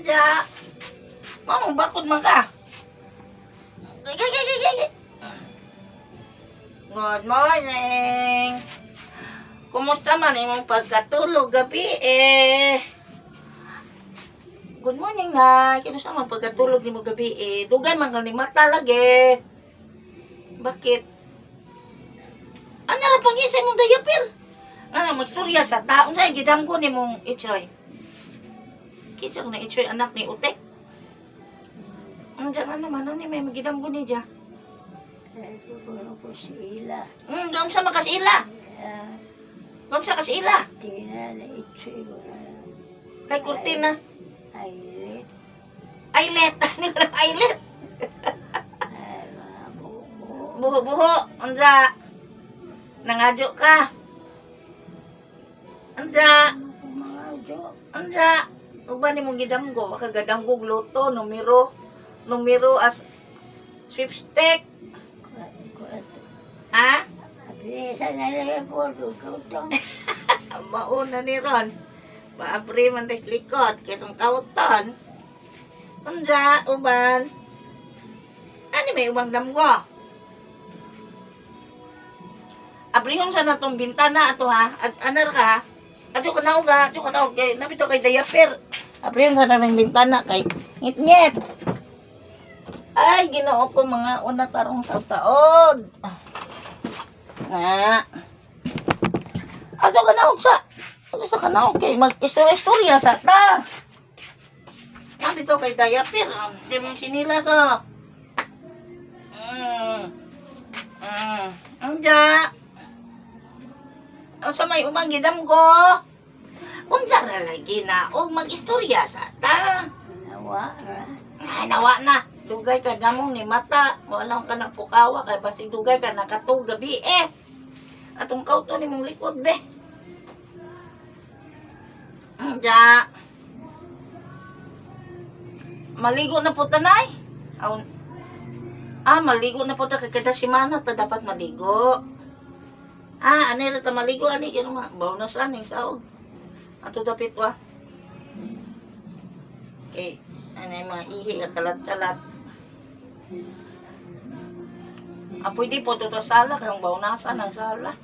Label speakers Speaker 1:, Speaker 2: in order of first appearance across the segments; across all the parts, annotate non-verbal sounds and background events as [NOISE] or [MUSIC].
Speaker 1: Anja. Mamo, bakod man ka. Good morning. Kumusta man imong pagkatulog gabi eh? Good morning na. Kinusta man pagkatulog nimo gabi eh? Dugay man ni mata lagi. Bakit? Ano na pangisay mong dayapir? Ano, magstorya sa taong sa gidam ko ni mong itsoy. Kisang na itsoy anak ni Utek. Ang dyan ano man, ano ni may magidam ko ni dya.
Speaker 2: Ito ko ko sila.
Speaker 1: Hmm, gawin sa makasila.
Speaker 2: Ah,
Speaker 1: Gawin sa kasila.
Speaker 2: tina na ito'y ko na.
Speaker 1: Kay kurtina. Ailet. Ano ailet? [LAUGHS]
Speaker 2: bubo.
Speaker 1: Buho-buho. Anda. Nangadyo ka. Anda.
Speaker 2: Mga jo.
Speaker 1: Anda. Uba ni mong gidamgo. Baka gadamgo luto. Numero. Numero as sweepstake. Ha?
Speaker 2: Abilisan na lang po. Dugutong.
Speaker 1: Mauna ni Ron. Paapri man tes likod. Kitong kauton. Anda. Uban. Ano may ubang damgo? Abrihon sa natong bintana ato ha. At anar ka. Ato ka naog ha. Ato ka naog. Kay, nabito kay Dayaper. Abrihon sa natong bintana kay ngit-ngit. Ay, ginoo ko mga una tarong sa taod. Nga. Ato ka naog sa. Ato sa kanaog kay mag-istorya-istorya sa ta. Nabito kay Dayaper. Hindi mo sinila sa. Mm. Mm. Anja. Ang sa may umangidam ko. Unsa ra lagi na og mag-istorya sa ta.
Speaker 2: Nawa ra.
Speaker 1: Ay, nawa na. Dugay ka damong ni mata. Walang ka na pukawa. Kaya basi dugay ka nakatug gabi eh. Atong kauto ni mong likod be. Anja. Maligo na po tanay. Aw, ah, maligo na po ta kay kada simana ta dapat maligo. Ah, ani ra ta maligo ani kino ma. Bonus aning saog. Ato dapit wa. Okay. Ano yung mga ihi ka kalat-kalat. Ah, pwede po ito sa sala, kayong baunasan ng sala.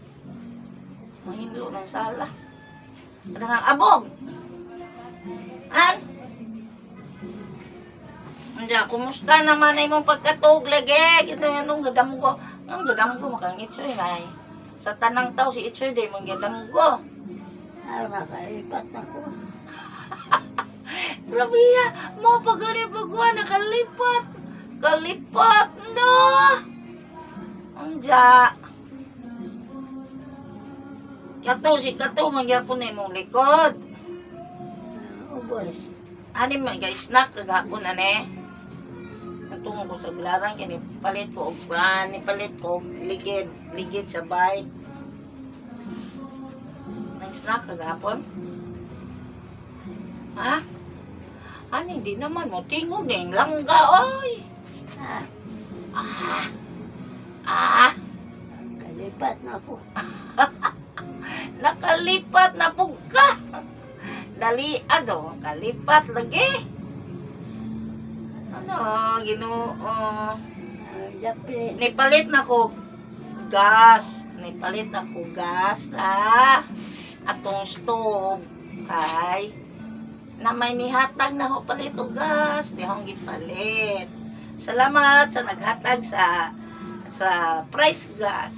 Speaker 1: Mahinlo ng sala. Ano nga, abog! An? Anja, kumusta naman ay mong pagkatog lagi? Kita nga nung gadam ko. Ang gadam ko, makang itsoy na eh. Sa tanang tao, si itsoy day mong gadam ko. [LAUGHS]
Speaker 2: Ay, makalipat ako.
Speaker 1: Mo pag gani pagwa nakalipat. Kalipat no. Anja. Kato si kato magyapon na imong likod.
Speaker 2: Ah, Ubos.
Speaker 1: Ani man guys, snack kagapon na ne. Natungo ko sa bilarang kini palit ko ni palit ko ligid, ligid sa bike. Snack kagapon. Ha? Ani di naman mo tingog ning langga oy.
Speaker 2: Ah,
Speaker 1: Ah. Ah,
Speaker 2: kalipat na ako.
Speaker 1: nakalipat na pugka. [LAUGHS] Dali ado, kalipat lagi. Ano, Ginoo.
Speaker 2: Dapli.
Speaker 1: Nipalit na ko gas. Nipalit na ko gas sa atong stove. Kay na may nihatag na ho palit og gas. Di akong gipalit. Salamat sa naghatag sa sa price gas.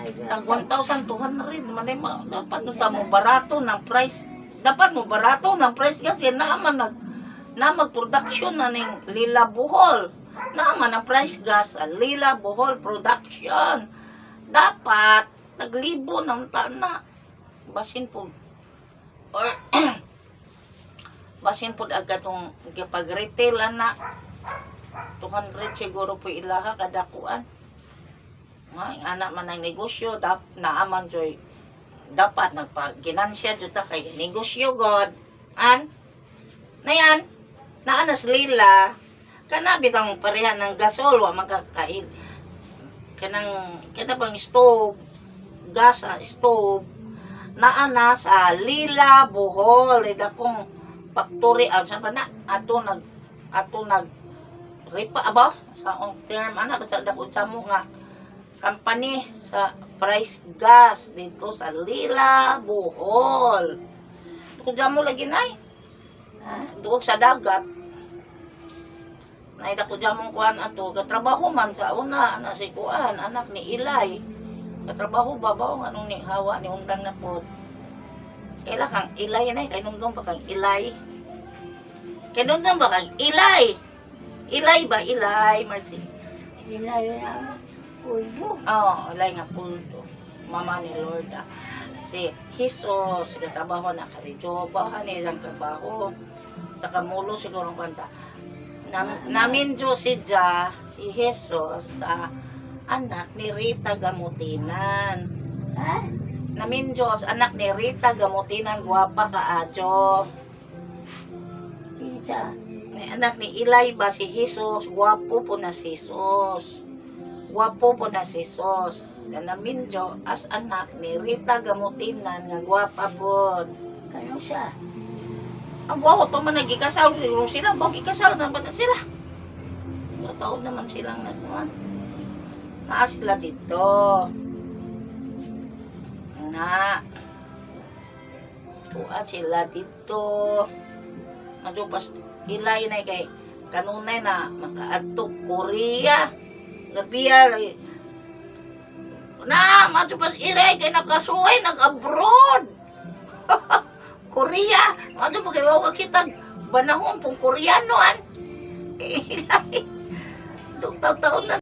Speaker 1: Tag 1,200 man ay ma- dapat no mo barato ng price. Dapat mo barato ng price gas yan naman nag na mag-production na ning Lila Bohol. Naman ang price gas sa Lila Bohol Production. Dapat naglibo ng tana. Basin po or [CLEARS THROAT] basin po agad tong pag-retail na 200 siguro po ilaha kada kuan. Nga, ang anak man ng negosyo, dap, naaman joy, dapat nagpaginansya jud ta kay negosyo god. An? Na yan, naanas lila, kana bitang pareha ng gasol, wa makakain. Kanang, kana bang stove, gas sa stove, naana sa lila, buhol, ida kong factory ang sa na ato nag ato nag ripa ba sa ang term ana basta dako sa mo nga company sa price gas dito sa Lila, Bohol. Kung mo lagi nay, doon sa dagat. Naida ko mong kuan ato, katrabaho man sa una, na si kuan, anak ni Ilay. Katrabaho babaw nga nung ni hawa ni undang na pod. Kaila kang Ilay na, kay nung pa kang Ilay. Kay nung ba kang Ilay? Ilay ba? Ilay, Marcy.
Speaker 2: Ang pulbo.
Speaker 1: Oo, oh, Ilay nga pulto. Mama ni Lord ah. Si Jesus, katrabaho na karidyo, bahan nilang trabaho. Sa kamulo siguro kanta. Nam, namin Diyos si Ja, si Jesus, sa anak ni Rita Gamutinan.
Speaker 2: Ha?
Speaker 1: Namin Diyos, anak ni Rita Gamutinan, guwapa ka adyo.
Speaker 2: Isa.
Speaker 1: Ni anak ni Ilay ba si Jesus, guwapo po na si Jesus. Guwapo po na si Jesus. Na namin Diyos, as anak ni Rita Gamutinan, nga guwapa po.
Speaker 2: Kano siya?
Speaker 1: Ang guwapo pa man nagikasal, sila, bakit ikasal naman na sila. Totoo naman silang nagkuhan. Naa sila dito. Na. Tuwa sila dito. Medyo pas ilay na kay kanunay na makaadto Korea. Gabiya. Na, medyo pas iray kay nakasuhay nag-abroad. [LAUGHS] Korea. Ano pa kayo kita banahon pong Koreano an. [LAUGHS] Ilay. Dugtag taon na